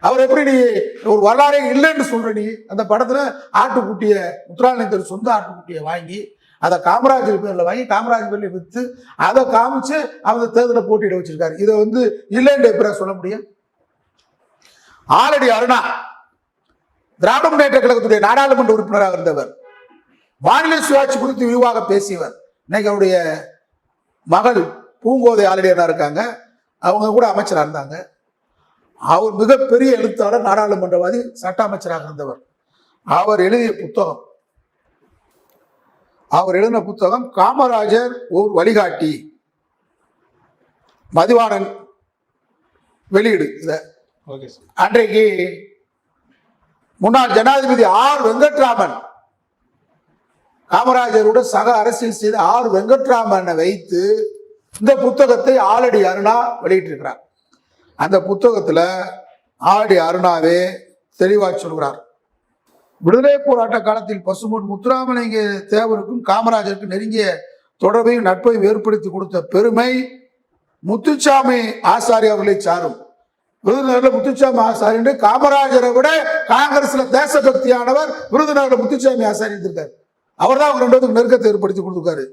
அவர் எப்படி நீ ஒரு வரலாறே இல்லைன்னு சொல்ற நீ? அந்த படத்துல ஆட்டுக்குட்டிய முத்துராமலிங்கர் சொந்த ஆட்டுக்குட்டியை வாங்கி அதை காமராஜர் பேரில் வாங்கி காமராஜர் பேரில் விற்று அதை காமிச்சு அவர் தேர்தலை போட்டியிட வச்சிருக்காரு. இதை வந்து இல்லைன்னு எப்படி சொல்ல முடியும்? ஆலடி அருணா திராவிட முன்னேற்ற கழகத்துடைய நாடாளுமன்ற உறுப்பினராக இருந்தவர். மாநில சுயாட்சி குறித்து விரிவாக பேசியவர். இன்னைக்கு அவருடைய மகள் பூங்கோதை ஆலடியாரா இருக்காங்க. அவங்க கூட அமைச்சராக இருந்தாங்க. அவர் மிகப்பெரிய எழுத்தாளர் நாடாளுமன்றவாதி சட்ட அமைச்சராக இருந்தவர். அவர் எழுதிய புத்தகம் அவர் எழுதின புத்தகம் காமராஜர் ஓர் வழிகாட்டி. மதிவாணன் வெளியீடு இத. Okay sir. அன்றைக்கு முன்னாள் ஜனாதிபதி ஆர் வெங்கட்ராமன் காமராஜரோட சக அரசியல் செய்த ஆர் வெங்கட்ராமனை வைத்து இந்த புத்தகத்தை ஆலடி அருணா வெளியிட்டிருக்கிறார். அந்த புத்தகத்தில் ஆடி அருணாவே தெளிவாக சொல்கிறார். விடுதலை போராட்ட காலத்தில் பசும்பொன் முத்துராமலிங்க தேவருக்கும் காமராஜருக்கும் நெருங்கிய தொடர்பையும் நட்பையும் ஏற்படுத்தி கொடுத்த பெருமை முத்துச்சாமி ஆசாரி அவர்களை சாரும். விருதுநகர்ல முத்துச்சாமி ஆசாரி என்று காமராஜரை விட காங்கிரஸ்ல தேசபக்தியானவர் விருதுநகர்ல முத்துச்சாமி ஆசாரி இருந்திருக்காரு. அவர் தான் அவங்க ரெண்டு நெருக்கத்தை ஏற்படுத்தி கொடுத்துருக்காரு.